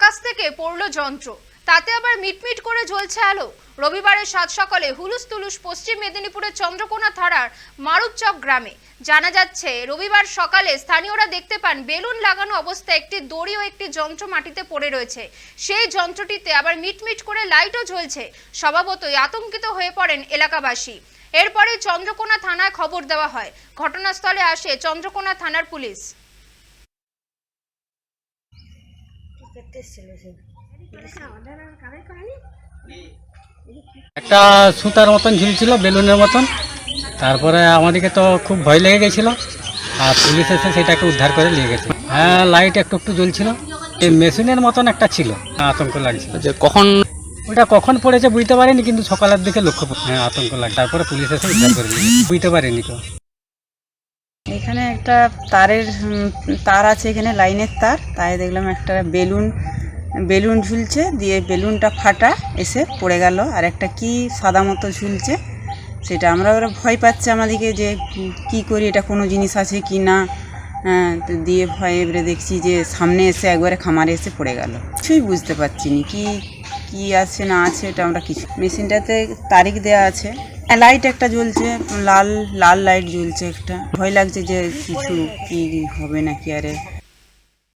আকাশ থেকে পড়ল যন্ত্র। তাতে আবার মিটমিট করে জ্বলছে আলো। রবিবারের সাত সকালে হুলুস তুলুস পশ্চিম মেদিনীপুরের চন্দ্রকোনা থানার মারুপচক গ্রামে। জানা যাচ্ছে, রবিবার সকালে স্থানীয়রা দেখতে পান, বেলুন লাগানো অবস্থায় একটি দড়ি ও একটি যন্ত্র মাটিতে পড়ে রয়েছে। সেই যন্ত্রটিতে আবার মিটমিট করে লাইটও জ্বলছে। স্বভাবতই আতঙ্কিত হয়ে পড়েন এলাকাবাসী। এরপরে চন্দ্রকোনা থানায় খবর দেওয়া হয়। ঘটনাস্থলে আসে চন্দ্রকোনা থানার পুলিশ। একটা সুতার মতন ঝুলছিল বেলুনের মতন। তারপরে আমাদেরকে তো খুব ভয় লেগে গেছিল। আর পুলিশ এসে সেটাকে উদ্ধার করে নিয়ে গেছে। হ্যাঁ লাইট একটু একটু জ্বলছিল। এই মেশিনের মতন একটা ছিল আতঙ্ক লাগছিল। যে কখন? ওটা কখন পড়েছে বুঝতে পারিনি কিন্তু সকালের দিকে লক্ষ্য হ্যাঁ আতঙ্ক লাগে তারপরে পুলিশ এসে উদ্ধার করে নিয়ে বুঝতে পারিনি তো। এখানে একটা তারের তার আছে এখানে, লাইনের তার। তাই দেখলাম একটা বেলুন বেলুন ঝুলছে, দিয়ে বেলুনটা ফাটা এসে পড়ে গেল। আর একটা কি সাদা মতো ঝুলছে, সেটা আমরা ওরা ভয় পাচ্ছে আমাদেরকে যে, কি- করি, এটা কোনো জিনিস আছে কি না? হ্যাঁ তো দিয়ে ভয় এবারে দেখছি যে, সামনে এসে একবারে খামারে এসে পড়ে গেল। কিছুই বুঝতে পারছি না, কি কি আছে, না আছে, এটা আমরা কিছু মেশিনটাতে তারিখ দেওয়া আছে। লাইট একটা জ্বলছে, লাল লাল লাইট জ্বলছে একটা। ভয় লাগছে যে কিছু কি হবে নাকি আরে।